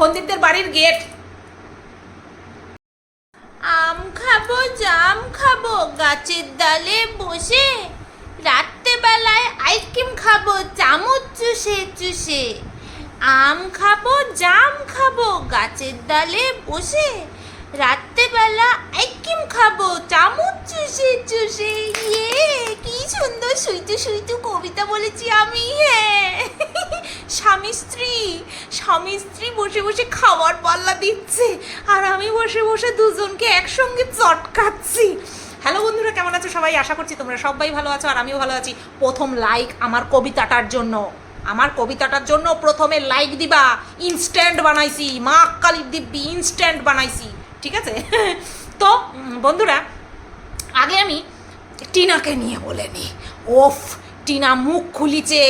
ফন্দীপদের বাড়ির গেট। আম খাব, জাম খাব, গাছের ডালে বসে রাত্রেবেলায় আইসক্রিম খাব, চামচ চুষে চুষে। আম খাব, জাম খাব, গাছের ডালে বসে রাত্রেবেলা আইসক্রিম খাব, চামচ চুষে চুষে ইয়ে কি সুন্দর সুইটু সুইটু কবিতা বলেছি আমি হ্যাঁ। স্বামী স্ত্রী স্বামী স্ত্রী বসে বসে খাওয়ার পাল্লা দিচ্ছে, আর আমি বসে বসে দুজনকে একসঙ্গে চটকাচ্ছি। হ্যালো বন্ধুরা, কেমন আছো সবাই? আশা করছি তোমরা সবাই ভালো আছো, আর আমিও ভালো আছি। প্রথম লাইক আমার কবিতাটার জন্য। আমার কবিতাটার জন্য প্রথমে লাইক দিবা। ইনস্ট্যান্ট বানাইছি। মা কালী দিব্যি ইনস্ট্যান্ট বানাইছি। ঠিক আছে? তো বন্ধুরা, আগে আমি টিনাকে নিয়ে বলে নি। ওফ, টিনা মুখ খুলিছে।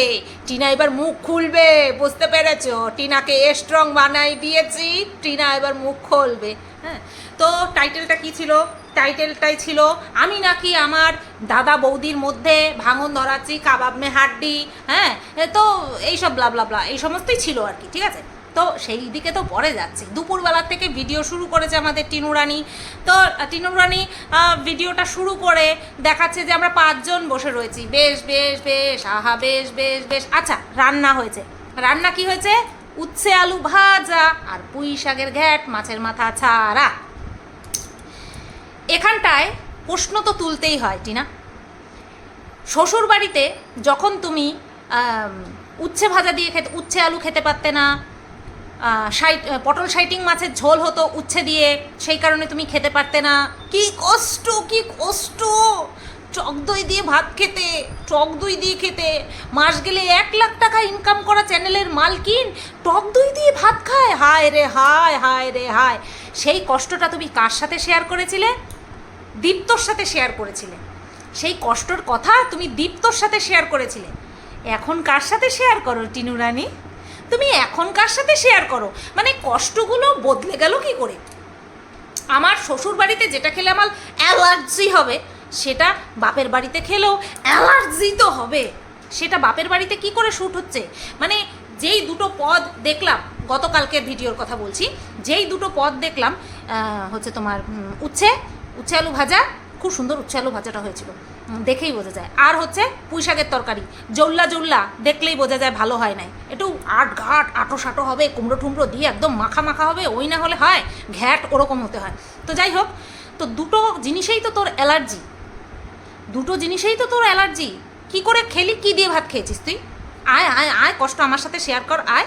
টিনা এবার মুখ খুলবে, বুঝতে পেরেছ? টিনাকে স্ট্রং বানাই দিয়েছি, টিনা এবার মুখ খুলবে হ্যাঁ? তো টাইটেলটা কি ছিল? টাইটেলটাই ছিল, আমি নাকি আমার দাদা বৌদির মধ্যে ভাঙন ধরাচ্ছি, কাবাব মে হাড্ডি হ্যাঁ? তো, এইসব ব্লা ব্লা ব্লা এই সমস্তই ছিল আর কি, ঠিক আছে? তো সেই দিকে তো পরে যাচ্ছি। দুপুরবেলার থেকে ভিডিও শুরু করেছে আমাদের টিনুরানি তো আহ, টিনু ভিডিওটা শুরু করে দেখাচ্ছে যে আমরা পাঁচজন বসে রয়েছি। বেশ বেশ বেশ আহা বেশ বেশ বেশ। আচ্ছা রান্না হয়েছে। রান্না কি হয়েছে? উচ্ছে আলু ভাজা আর পুঁই শাকের ঘ্যাট মাছের মাথা ছাড়া। এখানটায় প্রশ্ন তো তুলতেই হয় টিনা। শ্বশুর বাড়িতে যখন তুমি উচ্ছে ভাজা দিয়ে খেতে উচ্ছে আলু খেতে পারতে না সাইট পটল সাইটিং মাছের ঝোল হতো উচ্ছে দিয়ে, সেই কারণে তুমি খেতে পারতে না। কি কষ্ট কি কষ্ট! টক দই দিয়ে ভাত খেতে, টক দই দিয়ে খেতে। মাস গেলে এক লাখ টাকা ইনকাম করা চ্যানেলের মালকিন টক দই দিয়ে ভাত খায়। হায় রে, হায় হায় রে, হায়। সেই কষ্টটা তুমি কার সাথে শেয়ার করেছিলে? দীপ্তর সাথে শেয়ার করেছিলে। সেই কষ্টর কথা তুমি দীপ্তর সাথে শেয়ার করেছিলে। এখন কার সাথে শেয়ার করো, টিনু রানী? তুমি এখন কার সাথে শেয়ার করো। মানে কষ্টগুলো বদলে গেল কি করে? আমার শ্বশুর বাড়িতে যেটা খেলে আমার অ্যালার্জি হবে, সেটা বাপের বাড়িতে খেলেও অ্যালার্জি তো হবে। সেটা বাপের বাড়িতে কি করে শ্যুট হচ্ছে? মানে যেই দুটো পদ দেখলাম গতকালকের ভিডিওর কথা বলছি, যেই দুটো পদ দেখলাম হচ্ছে তোমার উচ্ছে উচ্ছে আলু ভাজা, খুব সুন্দর উচ্ছে আলু ভাজাটা হয়েছিল। দেখেই বোঝা যায়। আর হচ্ছে পুঁই শাকের তরকারি। জল্লা জল্লা দেখলেই বোঝা যায় ভালো হয় নাই। একটু আট ঘাট আটো সাটো হবে কুমড়ো টুমড়ো দিয়ে একদম মাখা মাখা হবে, ওই না হলে হয়, ঘ্যাট ওরকম হতে হয়। তো যাই হোক, তো দুটো জিনিসেই তো তোর অ্যালার্জি। দুটো জিনিসেই তো তোর অ্যালার্জি। কি করে খেলি, কি দিয়ে ভাত খেয়েছিস তুই? আয় আয় আয়, কষ্ট আমার সাথে শেয়ার কর, আয়।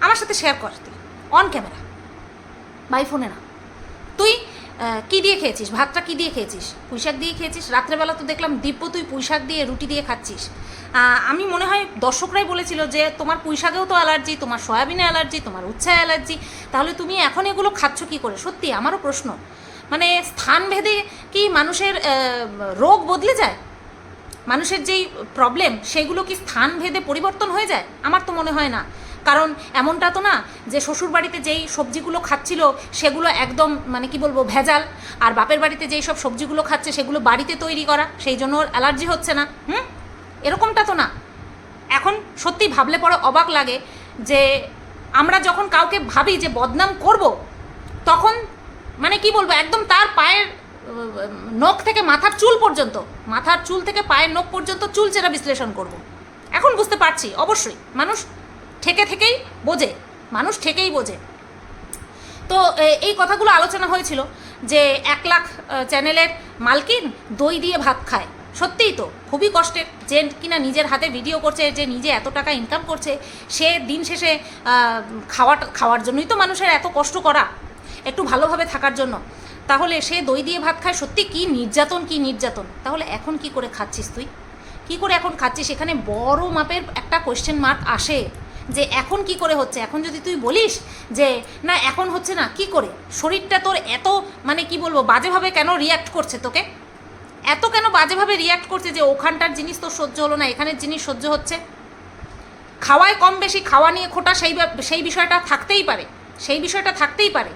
আমার সাথে শেয়ার কর তুই। অন ক্যামেরা বাই ফোনে না। তুই কি দিয়ে খেয়েছিস? ভাতটা কি দিয়ে খেয়েছিস? পুঁইশাক দিয়ে খেয়েছিস? রাত্রেবেলা তো দেখলাম দিব্য তুই পুঁইশাক দিয়ে রুটি দিয়ে খাচ্ছিস। আমি মনে হয় দর্শকরাই বলেছিল যে তোমার পুঁইশাকেও তো অ্যালার্জি, তোমার সয়াবিনে অ্যালার্জি, তোমার উচ্ছায় অ্যালার্জি। তাহলে তুমি এখন এগুলো খাচ্ছ কি করে? সত্যি, আমারও প্রশ্ন। মানে স্থানভেদে কি মানুষের রোগ বদলে যায়? মানুষের যেই প্রবলেম সেগুলো কি স্থান ভেদে পরিবর্তন হয়ে যায়? আমার তো মনে হয় না। কারণ এমনটা তো না যে শ্বশুর বাড়িতে যেই সবজিগুলো খাচ্ছিল সেগুলো একদম মানে কি বলব, ভেজাল। আর বাপের বাড়িতে যেই সব সবজিগুলো খাচ্ছে সেগুলো বাড়িতে তৈরি করা, সেই জন্য ওর অ্যালার্জি হচ্ছে না। হুম? এরকমটা তো না। এখন সত্যি ভাবলে পরে অবাক লাগে যে আমরা যখন কাউকে ভাবি যে বদনাম করব, তখন মানে কি বলব, একদম তার পায়ের নখ থেকে মাথার চুল পর্যন্ত, মাথার চুল থেকে পায়ের নখ পর্যন্ত চুল চেরা বিশ্লেষণ করব। এখন বুঝতে পারছি, অবশ্যই। মানুষ ঠেকে থেকেই বোঝে মানুষ ঠেকেই বোঝে। তো এই কথাগুলো আলোচনা হয়েছিল যে এক লাখ চ্যানেলের মালকিন দই দিয়ে ভাত খায়। সত্যিই তো খুবই কষ্টের যে কিনা নিজের হাতে ভিডিও করছে যে নিজে এত টাকা ইনকাম করছে সে দিন শেষে আহ, খাওয়াটা খাওয়ার জন্যই তো মানুষের এত কষ্ট করা একটু ভালোভাবে থাকার জন্য। তাহলে সে দই দিয়ে ভাত খায় সত্যি কি নির্যাতন কি নির্যাতন? তাহলে এখন কি করে খাচ্ছিস তুই? কি করে এখন খাচ্ছিস? এখানে বড় মাপের একটা কোয়েশ্চেন মার্ক আসে। যে এখন কি করে হচ্ছে? এখন যদি তুই বলিস যে, না, এখন হচ্ছে না, কি করে? শরীরটা তোর এত মানে কি বলব, বাজেভাবে কেন রিয়াক্ট করছে তোকে? এত কেন বাজেভাবে রিয়াক্ট করছে যে ওখানটার জিনিস তোর সহ্য হলো না, এখানের জিনিস সহ্য হচ্ছে? খাওয়ায় কম বেশি, খাওয়া নিয়ে খোটা সেই সেই বিষয়টা থাকতেই পারে, সেই বিষয়টা থাকতেই পারে,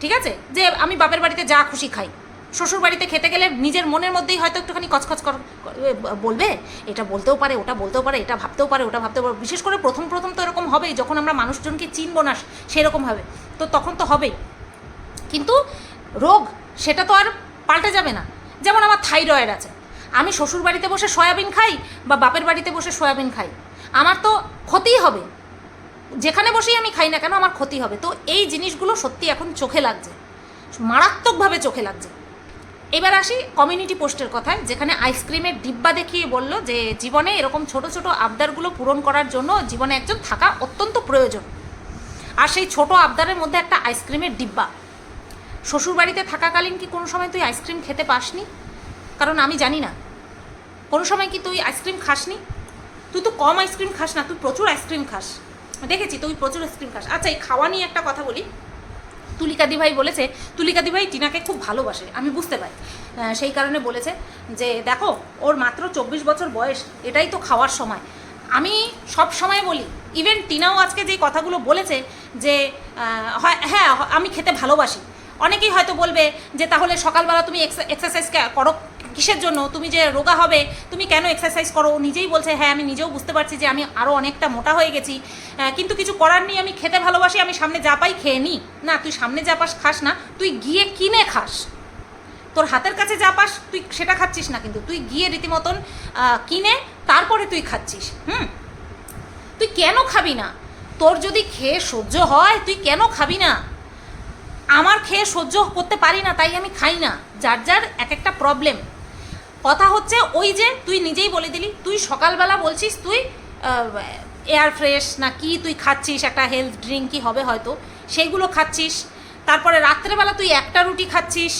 ঠিক আছে? যে আমি বাপের বাড়িতে যা খুশি খাই। শ্বশুর বাড়িতে খেতে গেলে নিজের মনের মধ্যেই হয়তো একটুখানি কচকচ বলবে, এটা বলতেও পারে, ওটা বলতেও পারে, এটা ভাবতেও পারে, ওটা ভাবতেও পারে। বিশেষ করে প্রথম প্রথম তো এরকম হবেই, যখন আমরা মানুষজনকে চিনবো না, সেরকম হবে। তো তখন তো হবেই। কিন্তু রোগ, সেটা তো আর পাল্টে যাবে না। যেমন আমার থাইরয়েড আছে। আমি শ্বশুর বাড়িতে বসে সয়াবিন খাই বা বাপের বাড়িতে বসে সয়াবিন খাই। আমার তো ক্ষতিই হবে। যেখানে বসেই আমি খাই না কেন, আমার ক্ষতি হবে। তো এই জিনিসগুলো সত্যি এখন চোখে লাগছে। মারাত্মকভাবে চোখে লাগছে। এবার আসি কমিউনিটি পোস্টের কথায়, যেখানে আইসক্রিমের ডিব্বা দেখিয়ে বলল যে, জীবনে এরকম ছোট ছোট আবদারগুলো পূরণ করার জন্য জীবনে একজন থাকা অত্যন্ত প্রয়োজন। আর সেই ছোট আবদারের মধ্যে একটা আইসক্রিমের ডিব্বা। শ্বশুরবাড়িতে থাকাকালীন কি কোনো সময় তুই আইসক্রিম খেতে পাসনি? কারণ আমি জানি না। কোনো সময় কি তুই আইসক্রিম খাসনি? তুই তো কম আইসক্রিম খাস না, তুই প্রচুর আইসক্রিম খাস। দেখেছি, তুই প্রচুর আইসক্রিম খাস। আচ্ছা এই খাওয়া নিয়ে একটা কথা বলি। তুলিকাদি ভাই বলেছে, তুলিকাদি ভাই টিনাকে খুব ভালোবাসে, আমি বুঝতে পারি। সেই কারণে বলেছে যে, দেখো, ওর মাত্র চব্বিশ বছর বয়স, এটাই তো খাওয়ার সময়। আমি সব সময় বলি ইভেন টিনাও আজকে যে কথাগুলো বলেছে যে হয় আমি খেতে ভালোবাসি। অনেকেই হয়তো বলবে যে, তাহলে সকালবেলা তুমি এক্সারসাইজ করো কিসের জন্য? তুমি যে রোগা হবে, তুমি কেন এক্সারসাইজ করো? নিজেই বলছে হ্যাঁ আমি নিজেও বুঝতে পারছি যে আমি আরও অনেকটা মোটা হয়ে গেছি। কিন্তু কিছু করার নেই, আমি খেতে ভালোবাসি, আমি সামনে যা পাই খেয়ে নিই না, তুই সামনে যা পাস, খাস না, তুই গিয়ে কিনে খাস। তোর হাতের কাছে যা পাস, তুই সেটা খাচ্ছিস না কিন্তু। তুই গিয়ে রীতিমতন কিনে, তারপরে তুই খাচ্ছিস, হুম? তুই কেন খাবি না? তোর যদি খেয়ে সহ্য হয়, তুই কেন খাবি না? আমার খেয়ে সহ্য করতে পারি না, তাই আমি খাই না। যার যার এক একটা প্রবলেম কথা হচ্ছে ওই যে তুই নিজেই বলে দিলি তুই সকালবেলা বলছিস তুই এয়ার ফ্রেশ না কি তুই খাচ্ছিস একটা হেলথ ড্রিঙ্ক কি হবে হয়তো সেইগুলো খাচ্ছিস তারপরে রাত্রেবেলা তুই একটা রুটি খাচ্ছিস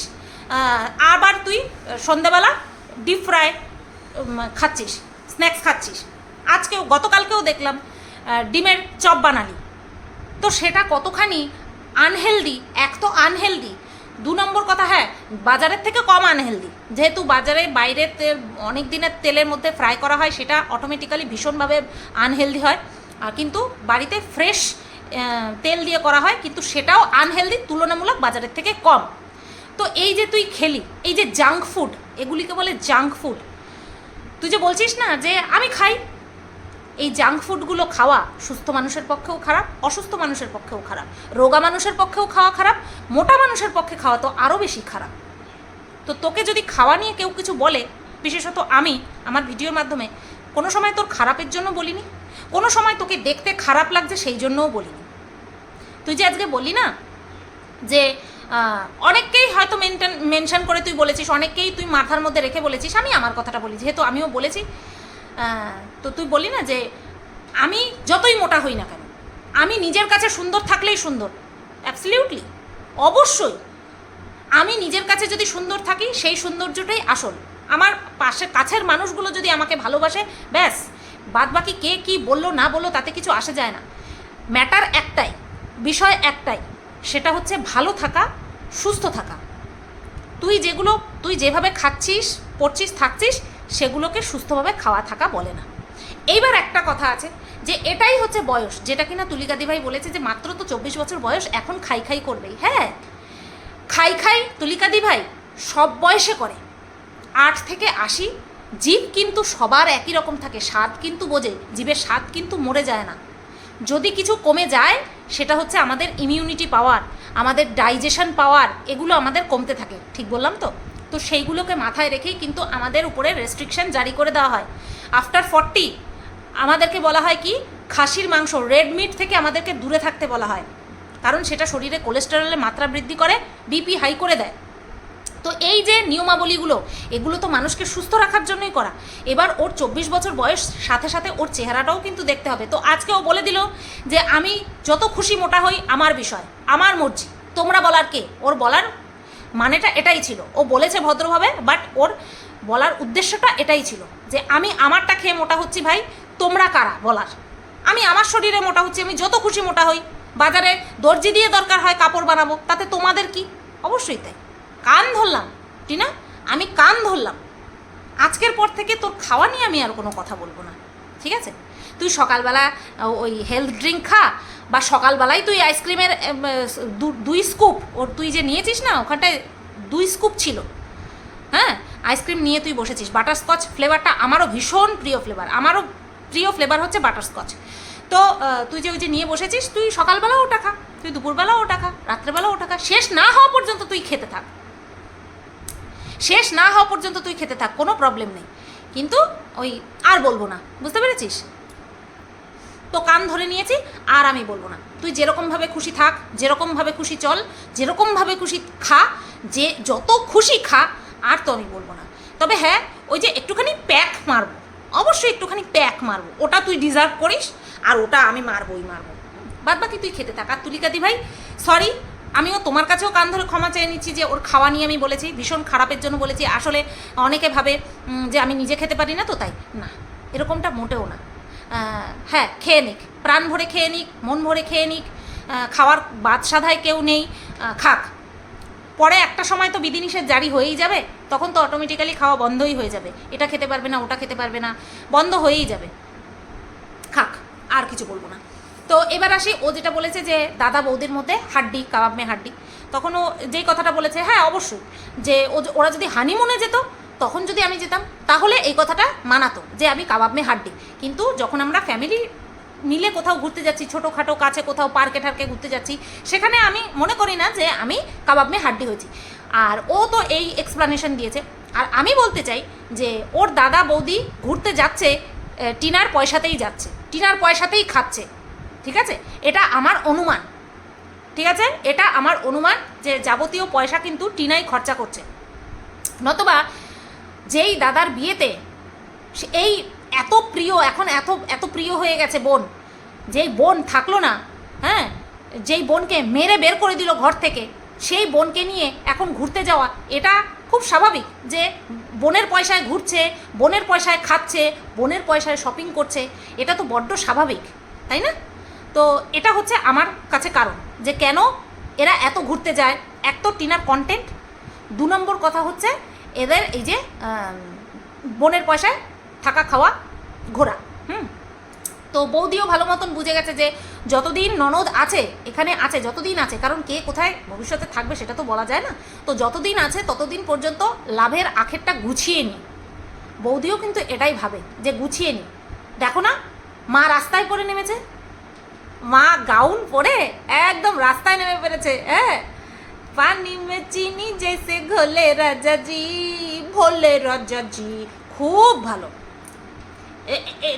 আবার তুই আহ, সন্ধেবেলা ডিপ ফ্রাই খাচ্ছিস স্ন্যাক্স খাচ্ছিস। আজকেও গতকালকেও দেখলাম ডিমের চপ বানালি। তো সেটা কতখানি আনহেলদি এক তো আনহেলদি দু নম্বর কথা হ্যাঁ বাজারের থেকে কম আনহেলদি। যেহেতু বাজারে বাইরে অনেক দিনের তেলের মধ্যে ফ্রাই করা হয়, সেটা অটোমেটিক্যালি ভীষণভাবে আনহেলদি হয়। কিন্তু বাড়িতে ফ্রেশ তেল দিয়ে করা হয়, কিন্তু সেটাও আনহেলদি, তুলনামূলক বাজারের থেকে কম। তো এই যে তুই খেলি, এই যে জাঙ্ক ফুড এগুলিকে বলে জাঙ্ক ফুড তুই যে বলছিস না যে আমি খাই এই জাঙ্ক ফুডগুলো খাওয়া সুস্থ মানুষের পক্ষেও খারাপ, অসুস্থ মানুষের পক্ষেও খারাপ, রোগা মানুষের পক্ষেও খাওয়া খারাপ, মোটা মানুষের পক্ষে খাওয়া তো আরও বেশি খারাপ। তো তোকে যদি খাওয়া নিয়ে কেউ কিছু বলে, বিশেষত আমি, আমার ভিডিওর মাধ্যমে, কোনো সময় তোর খারাপের জন্য বলিনি, কোনো সময় তোকে দেখতে খারাপ লাগছে সেই জন্যও বলিনি। তুই যে আজকে বলি না, যে অনেককেই হয়তো মেনটেন, মেনশন করে তুই বলেছিস, অনেককেই তুই মাথার মধ্যে রেখে বলেছিস, আমি আমার কথাটা বলি, যেহেতু আমিও বলেছি তো তুই বলি না যে আমি যতই মোটা হই না কেন, আমি নিজের কাছে সুন্দর থাকলেই সুন্দর। অ্যাবসলিউটলি অবশ্যই। আমি নিজের কাছে যদি সুন্দর থাকি, সেই সৌন্দর্যটাই আসল। আমার পাশে কাছের মানুষগুলো যদি আমাকে ভালোবাসে, ব্যাস। বাদ বাকি কে কি বলল, না বলল, তাতে কিছু আসে যায় না। ম্যাটার একটাই, বিষয় একটাই, সেটা হচ্ছে ভালো থাকা, সুস্থ থাকা। তুই যেগুলো, তুই যেভাবে খাচ্ছিস, পড়ছিস, থাকছিস সেগুলোকে সুস্থভাবে খাওয়া থাকা বলে না। এইবার একটা কথা আছে যে এটাই হচ্ছে বয়স, যেটা কিনা তুলিকাদি ভাই বলেছে যে মাত্র তো চব্বিশ বছর বয়স, এখন খাই খাই করবেই হ্যাঁ? খাই খাই তুলিকাদি ভাই সব বয়সে করে। আট থেকে আশি, জীব কিন্তু সবার একই রকম থাকে, স্বাদ কিন্তু বোঝে, জীবের স্বাদ কিন্তু মরে যায় না। যদি কিছু কমে যায়, সেটা হচ্ছে আমাদের ইমিউনিটি পাওয়ার আমাদের ডাইজেশন পাওয়ার এগুলো আমাদের কমতে থাকে, ঠিক বললাম তো? তো সেইগুলোকে মাথায় রেখেই কিন্তু আমাদের উপরে রেস্ট্রিকশন জারি করে দেওয়া হয়। আফটার ফর্টি আমাদেরকে বলা হয় কি? খাসির মাংস রেড মিট থেকে আমাদেরকে দূরে থাকতে বলা হয়। কারণ সেটা শরীরে কোলেস্টেরলের মাত্রা বৃদ্ধি করে বিপি হাই করে দেয়। তো এই যে নিয়মাবলীগুলো, এগুলো তো মানুষকে সুস্থ রাখার জন্যই করা। এবার ওর চব্বিশ বছর বয়স, সাথে সাথে ওর চেহারাটাও কিন্তু দেখতে হবে। তো আজকে ও বলে দিল যে, আমি যত খুশি মোটা হই, আমার বিষয়, আমার মর্জি। তোমরা বলার কে? ওর বলার মানেটা এটাই ছিল। ও বলেছে ভদ্রভাবে বাট ওর বলার উদ্দেশ্যটা এটাই ছিল যে, আমি আমারটা খেয়ে মোটা হচ্ছি ভাই, তোমরা কারা? বলার। আমি আমার শরীরে মোটা হচ্ছি, আমি যত খুশি মোটা হই। বাজারে দর্জি দিয়ে দরকার হয় কাপড় বানাবো, তাতে তোমাদের কি? অবশ্যই তাই। কান ধরলাম, টিনা, আমি কান ধরলাম। আজকের পর থেকে তোর খাওয়া নিয়ে আমি আর কোনো কথা বলব না, ঠিক আছে? তুই সকালবেলা ওই হেলথ ড্রিঙ্ক খা, বা সকালবেলায় তুই আইসক্রিমের দুই স্কুপ ওর তুই যে নিয়েছিস না, ওখানটায় দুই স্কুপ ছিল। হ্যাঁ? আইসক্রিম নিয়ে তুই বসেছিস। বাটারস্কচ ফ্লেভারটা আমারও ভীষণ প্রিয় ফ্লেভার আমারও প্রিয় ফ্লেভার হচ্ছে বাটারস্কচ তো তুই যে ওই যে নিয়ে বসেছিস, তুই সকালবেলাও ওটা খা, তুই দুপুরবেলাও ওটা খা রাত্রেবেলা ওটা খা, শেষ না হওয়া পর্যন্ত তুই খেতে থাক। শেষ না হওয়া পর্যন্ত তুই খেতে থাক, কোনো প্রবলেম নেই। কিন্তু ওই, আর বলব না, বুঝতে পেরেছিস? তো কান ধরে নিয়েছি, আর আমি বলব না। তুই যেরকমভাবে খুশি থাক যেরকমভাবে খুশি চল যেরকমভাবে খুশি খা, যে যত খুশি খা, আর তো আমি বলব না। তবে হ্যাঁ ওই যে একটুখানি প্যাক মারবো, অবশ্যই একটুখানি প্যাক মারবো। ওটা তুই ডিজার্ভ করিস, আর ওটা আমি মারবোই মারবো। বাদ বাকি তুই খেতে থাক। আর তুলিকাদি ভাই সরি আমিও তোমার কাছেও কান ধরে ক্ষমা চেয়ে নিচ্ছি যে ওর খাওয়া নিয়ে আমি বলেছি, ভীষণ খারাপের জন্য বলেছি। আসলে অনেকে ভাবে যে আমি নিজে খেতে পারি না তো তাই। না, এরকমটা মোটেও না। হ্যাঁ খেয়ে নিক। প্রাণ ভরে খেয়ে নিক, মন ভরে খেয়ে নিক। খাওয়ার বাদসাধায় কেউ নেই। খাক। পরে একটা সময় তো বিধিনিষেধ জারি হয়েই যাবে, তখন তো অটোমেটিক্যালি খাওয়া বন্ধই হয়ে যাবে। এটা খেতে পারবে না, ওটা খেতে পারবে না, বন্ধ হয়েই যাবে। খাক, আর কিছু বলব না। তো এবার আসি, ও যেটা বলেছে যে দাদা বৌদির মধ্যে হাড্ডি, কাবাব মে হাড্ডি, তখন ও যেই কথাটা বলেছে হ্যাঁ অবশ্যই। য- ওরা যদি হানিমুনে যেত তখন যদি আমি যেতাম, তাহলে এই কথাটা মানাতো যে আমি কাবাব মে হাড্ডি। কিন্তু যখন আমরা ফ্যামিলি মিলে কোথাও ঘুরতে যাচ্ছি, ছোটোখাটো কাছে কোথাও পার্কে ঠার্কে ঘুরতে যাচ্ছি, সেখানে আমি মনে করি না যে আমি কাবাব মে হাড্ডি হয়েছি। আর ও তো এই এক্সপ্লানেশন দিয়েছে। আর আমি বলতে চাই যে ওর দাদা বৌদি ঘুরতে যাচ্ছে টিনার পয়সাতেই যাচ্ছে। টিনার পয়সাতেই খাচ্ছে। ঠিক আছে? এটা আমার অনুমান। ঠিক আছে? এটা আমার অনুমান যে যাবতীয় পয়সা কিন্তু টিনাই খরচা করছে। নতবা যেই দাদার বিয়েতে এই এত প্রিয়, এখন এত এত প্রিয় হয়ে গেছে বোন, যেই বোন থাকল না হ্যাঁ যেই বোনকে মেরে বের করে দিল ঘর থেকে, সেই বোনকে নিয়ে এখন ঘুরতে যাওয়া, এটা খুব স্বাভাবিক যে বোনের পয়সায় ঘুরছে, বোনের পয়সায় খাচ্ছে, বোনের পয়সায় শপিং করছে, এটা তো বড্ড স্বাভাবিক, তাই না? তো এটা হচ্ছে আমার কাছে কারণ যে কেন এরা এত ঘুরতে যায়, এক তো টিনার কন্টেন্ট দু নম্বর কথা হচ্ছে এদের এই যে বোনের পয়সায় থাকা খাওয়া ঘোরা। হুম? তো বৌদিও ভালো মতন বুঝে গেছে যে যতদিন ননদ আছে, এখানে আছে, যতদিন আছে, কারণ কে কোথায় ভবিষ্যতে থাকবে সেটা তো বলা যায় না, তো যতদিন আছে ততদিন পর্যন্ত লাভের আখেরটা গুছিয়ে নি। বৌদিও কিন্তু এটাই ভাবে যে গুছিয়ে নি। দেখো না, মা রাস্তায় পড়ে নেমেছে, মা গাউন পরে একদম রাস্তায় নেমে পেরেছে হ্যাঁ? পানি মে চিনি জেসে ঘোলে রাজাজি ভোলে রাজাজি খুব ভালো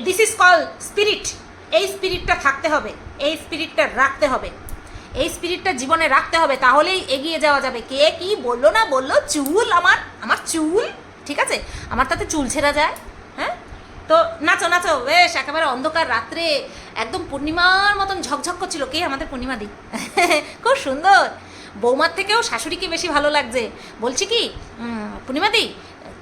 দিস ইজ কল স্পিরিট এই স্পিরিটটা থাকতে হবে, এই স্পিরিটটা রাখতে হবে। এই স্পিরিটটা জীবনে রাখতে হবে, তাহলেই এগিয়ে যাওয়া যাবে। কে কি বলল না বলল? চুল আমার আমার চুল, ঠিক আছে? আমার তাতে চুল ছেঁড়া যায় হ্যাঁ? তো নাচো নাচো, বেশ, একেবারে অন্ধকার রাত্রে, একদম পূর্ণিমার মতন ঝকঝক করছিল। কে আমাদের পূর্ণিমা দি? খুব সুন্দর। বৌমার থেকেও শাশুড়িকে বেশি ভালো লাগছে। বলছি কি উম, পূর্ণিমা দি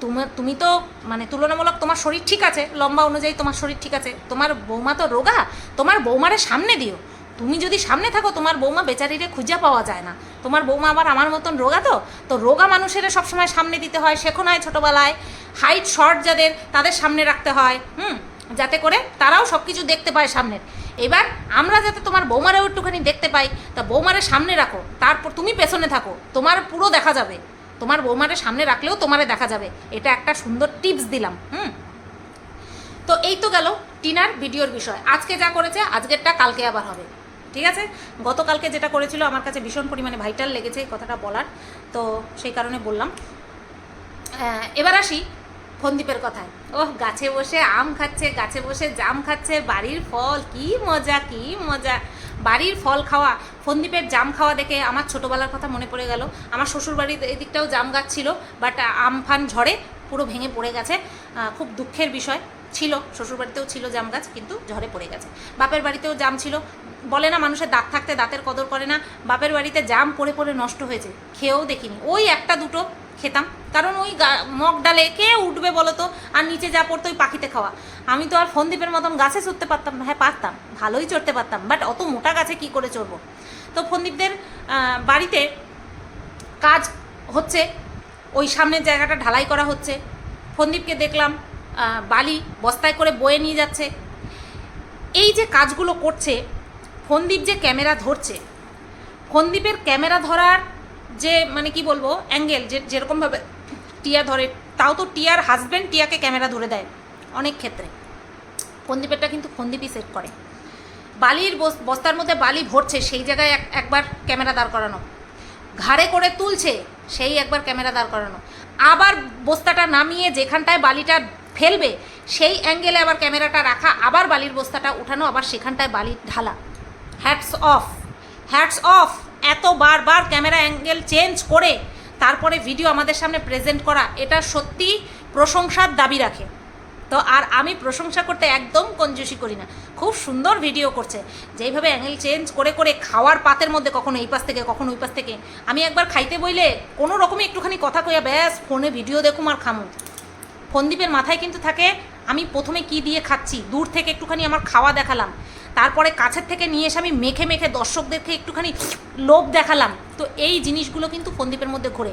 তোমার তুমি তো মানে তুলনামূলক তোমার শরীর ঠিক আছে লম্বা অনুযায়ী তোমার শরীর ঠিক আছে তোমার বৌমা তো রোগা তোমার বৌমারে সামনে দিও। তুমি যদি সামনে থাকো তোমার বৌমা বেচারিরে খুঁজে পাওয়া যায় না। তোমার বৌমা আবার আমার মতন রোগা তো? তো রোগা মানুষেরা সবসময় সামনে দিতে হয় শেখো হয় ছোটোবেলায়। হাইট শর্ট যাদের তাদের সামনে রাখতে হয় হুম? যাতে করে তারাও সব কিছু দেখতে পায় সামনের। এবার আমরা যাতে তোমার বৌমারাও একটুখানি দেখতে পাই, তা বৌমারে সামনে রাখো, তারপর তুমি পেছনে থাকো, তোমার পুরো দেখা যাবে। তোমার বৌমারে সামনে রাখলেও তোমারে দেখা যাবে। এটা একটা সুন্দর টিপস দিলাম, হুম? তো এই তো গেল টিনার ভিডিওর বিষয়। আজকে যা করেছে, আজকেরটা কালকে আবার হবে। ঠিক আছে? গতকালকে যেটা করেছিল, আমার কাছে ভীষণ পরিমাণে ভাইটাল লেগেছে এই কথাটা বলার। তো সেই কারণে বললাম। এবার আসি ফন্দীপের কথায়। ওহ, গাছে বসে আম খাচ্ছে, গাছে বসে জাম খাচ্ছে, বাড়ির ফল, কি মজা কি মজা। বাড়ির ফল খাওয়া ফন্দীপের জাম খাওয়া দেখে আমার ছোটোবেলার কথা মনে পড়ে গেল। আমার শ্বশুরবাড়ির এদিকটাও জাম গাছ ছিল বাট আম ফান ঝড়ে পুরো ভেঙে পড়ে গেছে। খুব দুঃখের বিষয় ছিল, শ্বশুরবাড়িতেও ছিল জাম গাছ, কিন্তু ঝড়ে পড়ে গেছে। বাপের বাড়িতেও জাম ছিল। বলে না, মানুষের দাঁত থাকতে দাঁতের কদর করে না। বাপের বাড়িতে জাম পড়ে পড়ে নষ্ট হয়েছে, খেয়েও দেখিনি। ওই একটা দুটো খেতাম। কারণ ওই মগ ডালে কে উঠবে বলো তো আর নিচে যা পড়তো ওই পাখিতে খাওয়া। আমি তো আর ফন্দীপের মতন গাছে চড়তে পারতাম হ্যাঁ পারতাম। ভালোই চড়তে পারতাম। বাট অত মোটা গাছে কি করে চড়বো? তো ফন্দীপদের বাড়িতে কাজ হচ্ছে। ওই সামনের জায়গাটা ঢালাই করা হচ্ছে। ফন্দীপকে দেখলাম বালি বস্তায় করে বয়ে নিয়ে যাচ্ছে। এই যে কাজগুলো করছে, ফন্দীপ যে ক্যামেরা ধরছে, ফন্দীপের ক্যামেরা ধরার যে মানে কি বলব অ্যাঙ্গেল যে যেরকমভাবে টিয়া ধরে, তাও তো টিয়ার হাজব্যান্ড টিয়াকে ক্যামেরা ধরে দেয়, অনেক ক্ষেত্রে। ফন্দীপেরটা কিন্তু ফন্দীপই সেট করে। বালির বস- বস্তার মধ্যে বালি ভরছে, সেই জায়গায় এক- একবার ক্যামেরা দাঁড় করানো। ঘাড়ে করে তুলছে, সেই একবার ক্যামেরা দাঁড় করানো। আবার বস্তাটা নামিয়ে যেখানটায় বালিটা ফেলবে, সেই অ্যাঙ্গেলে আবার ক্যামেরাটা রাখা, আবার বালির বস্তাটা উঠানো, আবার সেখানটায় বালি ঢালা। হ্যাটস অফ হ্যাটস অফ এত বারবার ক্যামেরা অ্যাঙ্গেল চেঞ্জ করে তারপরে ভিডিও আমাদের সামনে প্রেজেন্ট করা, এটা সত্যি প্রশংসার দাবি রাখে। তো আর আমি প্রশংসা করতে একদম কঞ্জুসি করি না। খুব সুন্দর ভিডিও করছে। যেইভাবে অ্যাঙ্গেল চেঞ্জ করে করে খাওয়ার পাতের মধ্যে কখনো এই পাশ থেকে, কখনো ওই পাশ থেকে। আমি একবার খাইতে বইলে কোনো রকমে একটুখানি কথা কইয়া ব্যাস, ফোনে ভিডিও দেখুম আর খামু। ফন্দীপের মাথায় কিন্তু থাকে, আমি প্রথমে কি দিয়ে খাচ্ছি, দূর থেকে একটুখানি আমার খাওয়া দেখালাম। তারপরে কাছের থেকে নিয়ে এসে আমি মেখে মেখে দর্শকদেরকে একটুখানি লোভ দেখালাম। তো এই জিনিসগুলো কিন্তু ফন্দীপের মধ্যে ঘোরে।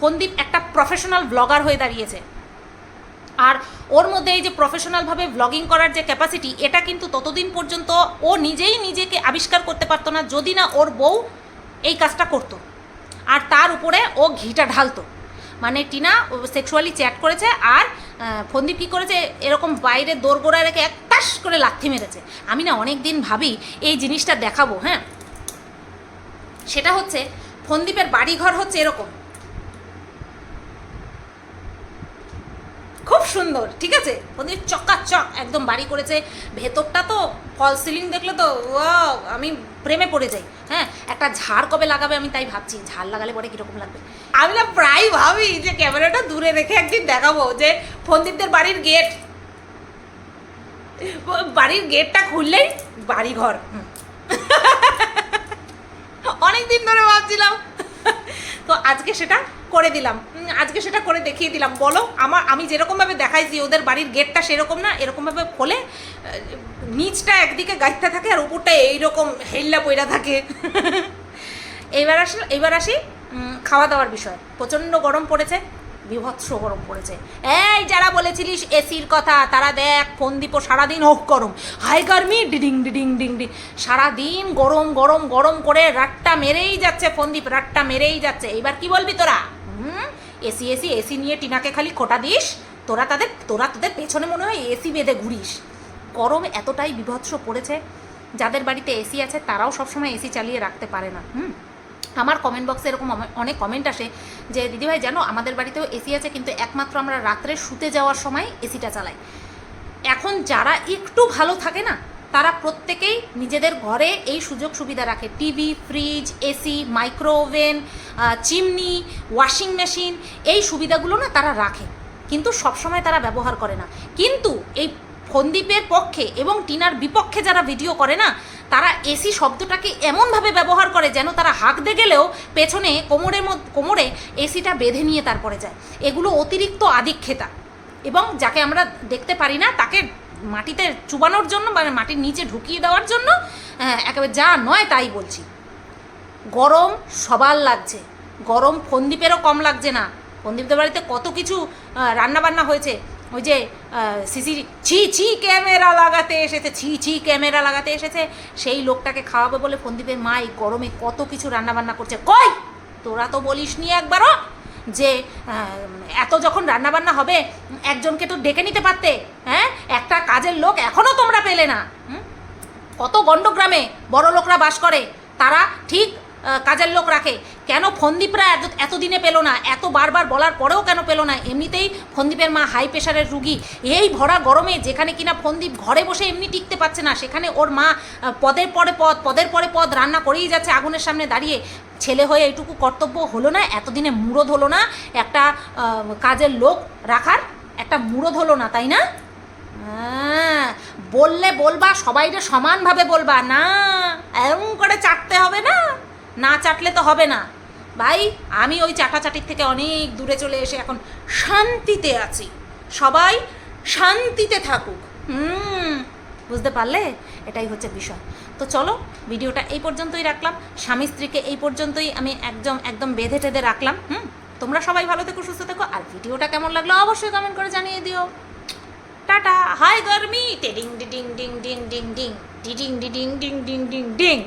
ফন্দীপ একটা প্রফেশনাল ব্লগার হয়ে দাঁড়িয়েছে। আর ওর মধ্যে এই যে প্রফেশনালভাবে ব্লগিং করার যে ক্যাপাসিটি এটা কিন্তু ততদিন পর্যন্ত ও নিজেই নিজেকে আবিষ্কার করতে পারতো না, যদি না ওর বউ এই কাজটা করতো। আর তার উপরে ও ঘিটা ঢালতো। মানে টিনা সেক্সুয়ালি চ্যাট করেছে আর ফন্দীপ কী করেছে? এরকম বাইরে দোরগোড়ায় রেখে এক তাস করে লাথি মেরেছে। আমি না অনেক দিন ভাবি এই জিনিসটা দেখাবো হ্যাঁ? সেটা হচ্ছে, ফন্দীপের বাড়িঘর হচ্ছে এরকম খুব সুন্দর, ঠিক আছে? ওদের চকাচক, একদম বাড়ি করেছে। ভেতরটা তো ফল সিলিং দেখলে তো আমি প্রেমে পড়ে যাই। হ্যাঁ একটা ঝাড় কবে লাগাবে আমি তাই ভাবছি। ঝাড় লাগালে পরে কীরকম লাগবে? আমি না প্রায় ভাবি যে ক্যামেরাটা দূরে রেখে একদিন দেখাবো যে ফন্দীপদের বাড়ির গেট বাড়ির গেটটা খুললেই বাড়ি ঘর অনেক দিন ধরে ভাবছিলাম। তো আজকে সেটা করে দিলাম। আজকে সেটা করে দেখিয়ে দিলাম। বলো, আমার আমি যেরকমভাবে দেখাইছি ওদের বাড়ির গেটটা সেরকম না, এরকমভাবে খোলে নিচটা একদিকে গাইতে থাকে আর উপরটা এইরকম হেল্লা পইরা থাকে। এইবার আসি, এবার আসি খাওয়া দাওয়ার বিষয়। প্রচণ্ড গরম পড়েছে, বিভৎস গরম পড়েছে। এই যারা বলেছিলিস এসির কথা, তারা দেখ, ফোন দিপো, সারাদিন হোক গরম। হাই গরমি, ডিডিং ডিডিং, ডিং ডিং। সারাদিন গরম গরম গরম করে রাটটা মেরেই যাচ্ছে ফন্দীপ রাটটা মেরেই যাচ্ছে। এবার কি বলবি তোরা? হুম? এসি এসি এসি নিয়ে টিনাকে খালি খোটা দিস। তোরা তাদের, তোরা তোদের পেছনে মনে হয় এসি বেঁধে ঘুরিস। গরম এতটাই বিভৎস পড়েছে। যাদের বাড়িতে এসি আছে, তারাও সবসময় এসি চালিয়ে রাখতে পারে না। হুম? আমার কমেন্ট বক্সে এরকম অনেক কমেন্ট আসে যে, দিদিভাই, জানো, আমাদের বাড়িতেও এসি আছে, কিন্তু একমাত্র আমরা রাত্রে শুতে যাওয়ার সময় এসিটা চালাই। এখন যারা একটু ভালো থাকে না তারা প্রত্যেকেই নিজেদের ঘরে এই সুযোগ সুবিধা রাখে। TV, fridge, AC, microwave oven chimney, washing machine, এই সুবিধাগুলো না তারা রাখে। কিন্তু সবসময় তারা ব্যবহার করে না। কিন্তু এই ফন্দীপের পক্ষে এবং টিনার বিপক্ষে যারা ভিডিও করে না, তারা এসি শব্দটাকে এমনভাবে ব্যবহার করে যেন তারা হাঁকতে গেলেও পেছনে কোমরের মধ্যে কোমরে এসিটা বেঁধে নিয়ে তারপরে যায়। এগুলো অতিরিক্ত আদিক্ষেতা। এবং যাকে আমরা দেখতে পারি না, তাকে মাটিতে চুবানোর জন্য মানে মাটির নিচে ঢুকিয়ে দেওয়ার জন্য একেবারে যা নয় তাই বলছি। গরম সবার লাগছে। গরম ফন্দীপেরও কম লাগছে না। ফন্দীপদের বাড়িতে কত কিছু রান্নাবান্না হয়েছে। ওই যে সিসি ছি ছি ক্যামেরা লাগাতে এসেছে, ছি ছি ক্যামেরা লাগাতে এসেছে। সেই লোকটাকে খাওয়াবে বলে ফন্দীপের মা এই গরমে কত কিছু রান্নাবান্না করছে। কই, তোরা তো বলিস নি একবারও। যে এত যখন রান্নাবান্না হবে, একজনকে তো ডেকে নিতে পারতে হ্যাঁ একটা কাজের লোক এখনও তোমরা পেলে না? কত গণ্ডগ্রামে বড় লোকরা বাস করে, তারা ঠিক কাজের লোক রাখে। কেন ফন্দীপরা এত এতদিনে পেল না? এত বারবার বলার পরেও কেন পেল না? এমনিতেই ফন্দীপের মা হাই প্রেশারের রুগী। এই ভরা গরমে যেখানে কিনা ফন্দীপ ঘরে বসে এমনি টিকতে পারছে না সেখানে ওর মা পদের পরে পদ পদের পরে পদ রান্না করেই যাচ্ছে আগুনের সামনে দাঁড়িয়ে। ছেলে হয়ে এইটুকু কর্তব্য হলো না এতদিনে মুরদ হলো না একটা কাজের লোক রাখার একটা মুরদ হলো না তাই না? হ্যাঁ, বললে বলবা সবাইকে সমানভাবে বলবা না এরম করে চাটতে হবে না। না চাটলে তো হবে না। ভাই, আমি ওই চাটাচাটির থেকে অনেক দূরে চলে এসে এখন শান্তিতে আছি। সবাই শান্তিতে থাকুক। হুম, বুঝতে পারলে? এটাই হচ্ছে বিষয়। তো চলো, ভিডিওটা এই পর্যন্তই রাখলাম। স্বামী স্ত্রীকে এই পর্যন্তই আমি একদম একদম বেঁধে টেঁধে রাখলাম। হুম, তোমরা সবাই ভালো থেকো, সুস্থ থেকো। আর ভিডিওটা কেমন লাগল অবশ্যই কমেন্ট করে জানিয়ে দিও। টাটা, হাই গরমি। টিডিং ডিডিং ডিং ডিং ডিং ডিং ডিডিং ডিডিং ডিং ডিং ডিং ডিং